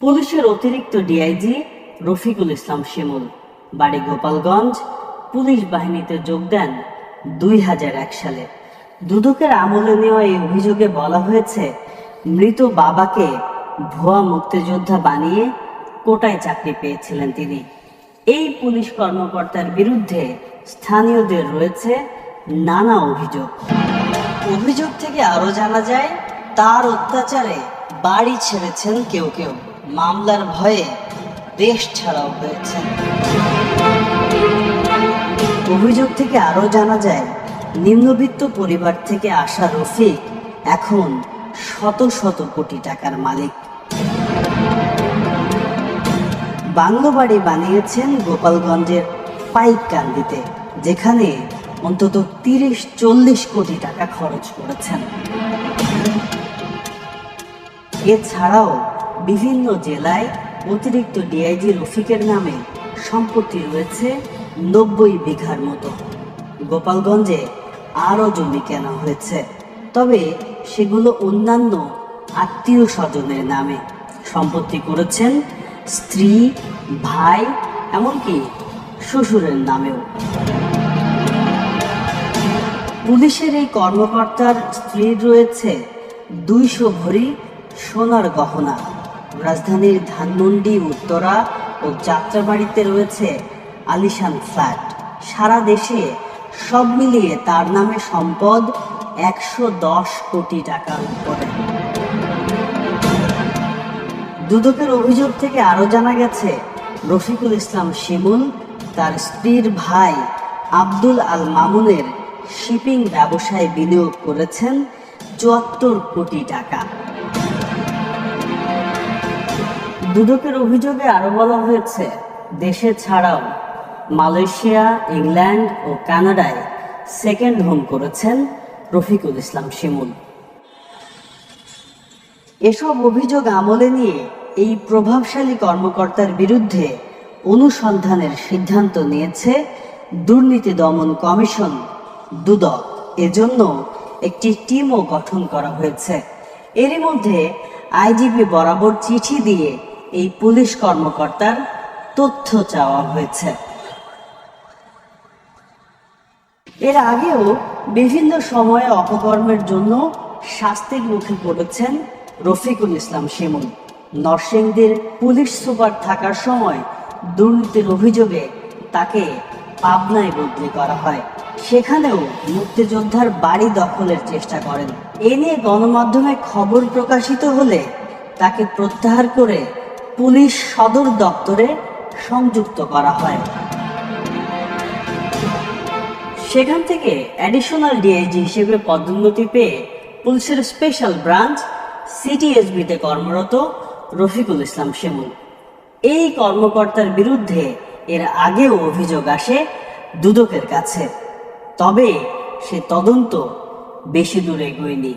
পুলিশের অতিরিক্ত ডিআইজি রফিকুল ইসলাম শিমুল। বাড়ি গোপালগঞ্জ পুলিশ বাহিনীতে যোগ দেন দুই হাজার এক সালে। দুদকের আমলে নেওয়া এই অভিযোগে বলা হয়েছে, মৃত বাবাকে ভুয়া মুক্তিযোদ্ধা বানিয়ে কোটায় চাকরি পেয়েছিলেন তিনি। এই পুলিশ কর্মকর্তার বিরুদ্ধে স্থানীয়দের রয়েছে নানা অভিযোগ। অভিযোগ থেকে আরও জানা যায়, তার অত্যাচারে বাড়ি ছেড়েছেন কেউ কেউ। মামলার ভয়ে দেশ ছাড়াও হয়েছেন অভিযোগ থেকে আরও জানা যায়, নিম্নবিত্ত পরিবার থেকে আসা রফিক এখন শত শত কোটি টাকার মালিক। বাংলো বাড়ি বানিয়েছেন গোপালগঞ্জের পাইককান্দিতে যেখানে অন্তত তিরিশ চল্লিশ কোটি টাকা খরচ করেছেন। এছাড়াও বিভিন্ন জেলায় অতিরিক্ত ডিআইজি রফিকের নামে সম্পত্তি রয়েছে নব্বই বিঘার মতো। গোপালগঞ্জে আরও জমি কেনা হয়েছে, তবে সেগুলো অন্যান্য আত্মীয় স্বজনের নামে। সম্পত্তি করেছেন স্ত্রী, ভাই, এমনকি শ্বশুরের নামেও। পুলিশের এই কর্মকর্তার স্ত্রীর রয়েছে দুইশো ভরি সোনার গহনা। রাজধানীর ধানমন্ডি, উত্তরা ও যাত্রাবাড়িতে রয়েছে আলিশান ফ্ল্যাট। সারা দেশে সব মিলিয়ে তার নামে সম্পদ একশো দশ কোটি টাকার উপরে। দুদকের অভিযোগ থেকে আরও জানা গেছে, রফিকুল ইসলাম শিমুল, তার স্ত্রীর ভাই আব্দুল আল মামুনের শিপিং ব্যবসায় বিনিয়োগ করেছেন চুয়াত্তর কোটি টাকা। দুদকের অভিযোগে আরও বলা হয়েছে, দেশে ছাড়াও মালয়েশিয়া, ইংল্যান্ড ও কানাডায় সেকেন্ড হোম করেছেন রফিকুল ইসলাম শিমুল। এসব অভিযোগ আমলে নিয়ে এই প্রভাবশালী কর্মকর্তার বিরুদ্ধে অনুসন্ধানের সিদ্ধান্ত নিয়েছে দুর্নীতি দমন কমিশন দুদক। এজন্য একটি টিমও গঠন করা হয়েছে। এরই মধ্যে আইজিপি বরাবর চিঠি দিয়ে এই পুলিশ কর্মকর্তার তথ্য চাওয়া হয়েছে। এর আগেও বিভিন্ন সময়ে অপকর্মের জন্য শাস্তির মুখে পড়েছেন রফিকুল ইসলাম শিমুল। নরসিংদীর পুলিশ সুপার থাকার সময় দুর্নীতির অভিযোগে তাকে পাবনায় বদলি করা হয়। সেখানেও মুক্তিযোদ্ধার বাড়ি দখলের চেষ্টা করেন। এ নিয়ে গণমাধ্যমে খবর প্রকাশিত হলে তাকে প্রত্যাহার করে পুলিশ সদর দপ্তরে সংযুক্ত করা হয়। সেখান থেকে অ্যাডিশনাল ডিআইজি হিসেবে পদোন্নতি পেয়ে পুলিশের স্পেশাল ব্রাঞ্চ সিটিএসবিতে কর্মরত রফিকুল ইসলাম শিমুল এই কর্মকর্তার বিরুদ্ধে এর আগেও অভিযোগ আসে দুদকের কাছে। তবে সে তদন্ত বেশি দূর এগোয়নি।